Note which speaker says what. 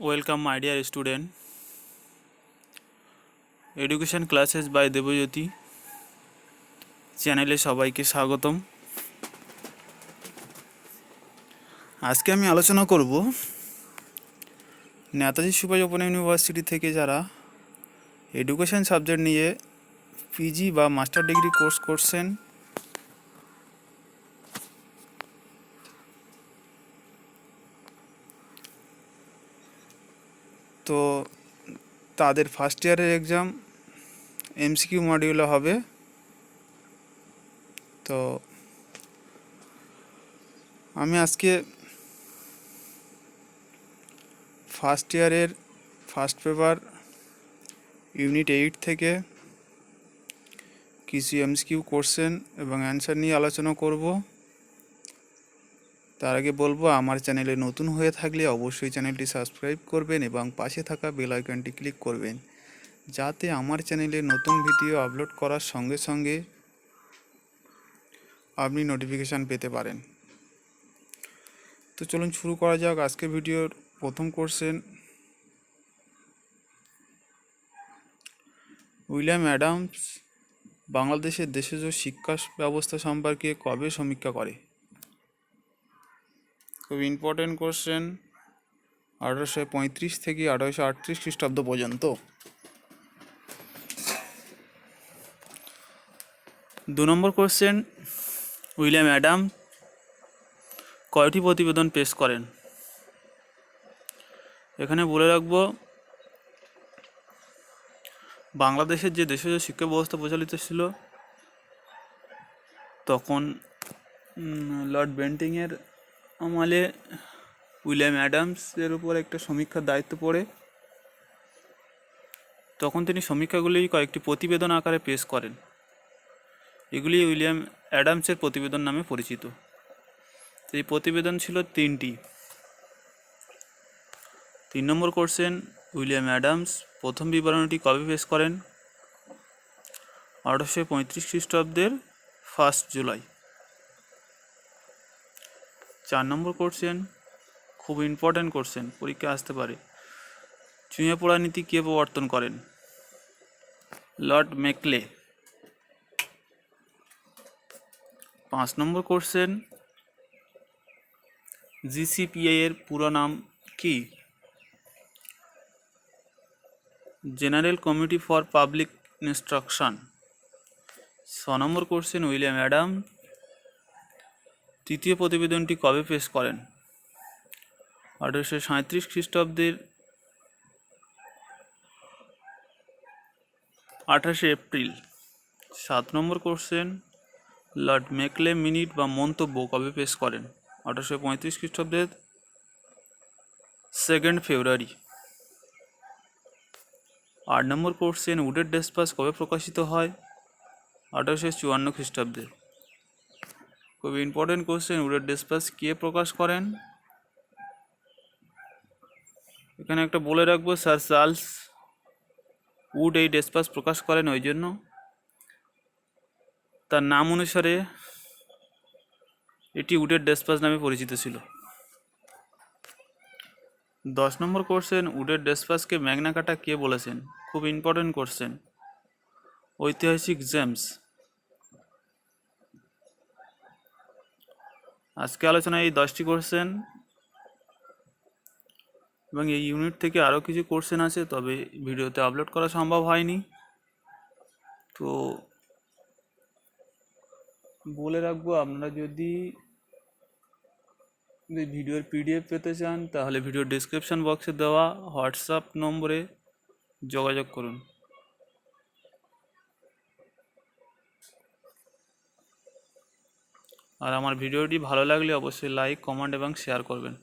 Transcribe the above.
Speaker 1: Welcome my dear student education classes by Debjyoti চ্যানেলে সবাইকে স্বাগতম। আজকে আমি আলোচনা করব নেতাজি সুভাষ ওপেন ইউনিভার্সিটি থেকে যারা এডুকেশন সাবজেক্ট নিয়ে পিজি বা মাস্টার ডিগ্রি কোর্স করছেন তো তাদের ফার্স্ট ইয়ারের এক্সাম এমসিকিউ মডিউলে হবে। তো আমি আজকে ফার্স্ট ইয়ারের ফার্স্ট পেপার ইউনিট এইট থেকে কিছু এমসিকিউ কোশ্চেন এবং অ্যান্সার নিয়ে আলোচনা করব। তার আগে বলব, আমার চ্যানেলে নতুন হয়ে থাকলে অবশ্যই চ্যানেলটি সাবস্ক্রাইব করবেন এবং পাশে থাকা বেল আইকনটি ক্লিক করবেন। যাতে আমার চ্যানেলে নতুন ভিডিও আপলোড করার সঙ্গে সঙ্গে আপনি নোটিফিকেশান পেতে পারেন। তো চলুন শুরু করা যাক আজকের ভিডিওর প্রথম কোশ্চেন। উইলিয়াম অ্যাডামস বাংলাদেশের দেশজ শিক্ষা ব্যবস্থা সম্পর্কে কবে সমীক্ষা করে? খুব ইম্পর্টেন্ট কোশ্চেন আঠারোশো পঁয়ত্রিশ থেকে আঠারোশো আটত্রিশ খ্রিস্টাব্দ পর্যন্ত। দু নম্বর কোশ্চেন উইলিয়াম অ্যাডাম কয়টি প্রতিবেদন পেশ করেন? এখানে বলে রাখব, বাংলাদেশের যে দেশজ শিক্ষা ব্যবস্থা প্রচলিত ছিল, তখন লর্ড বেন্টিংয়ের আমলে উইলিয়াম অ্যাডামসের উপর একটা সমীক্ষার দায়িত্ব পড়ে। তখন তিনি সমীক্ষাগুলি কয়েকটি প্রতিবেদন আকারে পেশ করেন। এগুলি উইলিয়াম অ্যাডামসের প্রতিবেদন নামে পরিচিত। এই প্রতিবেদন ছিল তিনটি। তিন নম্বর কোশ্চেন উইলিয়াম অ্যাডামস। প্রথম বিবরণটি কবে পেশ করেন? আঠারোশো পঁয়ত্রিশ খ্রিস্টাব্দের ফার্স্ট জুলাই। চার নম্বর কোশ্চেন খুব ইম্পর্ট্যান্ট কোশ্চেন পরীক্ষা আসতে পারে। চুঁয়ে পড়া নীতি কে প্রবর্তন করেন? লর্ড মেকলে পাঁচ নম্বর কোশ্চেন জিসিপিআই এর পুরো নাম কি? General committee for public instruction. ছ নম্বর কোশ্চেন উইলিয়াম অ্যাডাম। তৃতীয় প্রতিবেদনটি কবে পেশ করেন? আঠারোশো সাঁত্রিশ খ্রিস্টাব্দের আঠাশে এপ্রিল। সাত নম্বর কোশ্চেন, লর্ড মেকলে মিনিট বা মন্তব্য কবে পেশ করেন? আঠারোশো পঁয়ত্রিশ খ্রিস্টাব্দের সেকেন্ড ফেব্রুয়ারি আট নম্বর কোশ্চেন, উডের ডেসপাস কবে প্রকাশিত হয়? আঠারোশো চুয়ান্ন খ্রিস্টাব্দে। খুব ইম্পর্টেন্ট কোশ্চেন উডের ডেসপাস কে প্রকাশ করেন? এখানে একটা বলে রাখব, স্যার চার্লস উড এই ডেসপাস প্রকাশ করেন ওই জন্য। তার নাম অনুসারে এটি উডের ডেসপাস নামে পরিচিত ছিল। দশ নম্বর কোশ্চেন উডের ডেসপাসকে ম্যাগনা কাটা কে বলেছেন? খুব ইম্পর্টেন্ট কোশ্চেন ঐতিহাসিক জেমস। আজকে আলোচনায় এই দশটি কোশ্চেন এবং এই ইউনিট থেকে আরও কিছু কোশ্চেন আছে, তবে ভিডিওতে আপলোড করা সম্ভব হয়নি। তো বলে রাখব, আপনারা যদি ভিডিওর পিডিএফ পেতে চান, তাহলে ভিডিওর ডিসক্রিপশান বক্সে দেওয়া হোয়াটসঅ্যাপ নম্বরে যোগাযোগ করুন। আর আমার ভিডিওটি ভালো লাগলে অবশ্যই লাইক কমেন্ট এবং শেয়ার করবেন।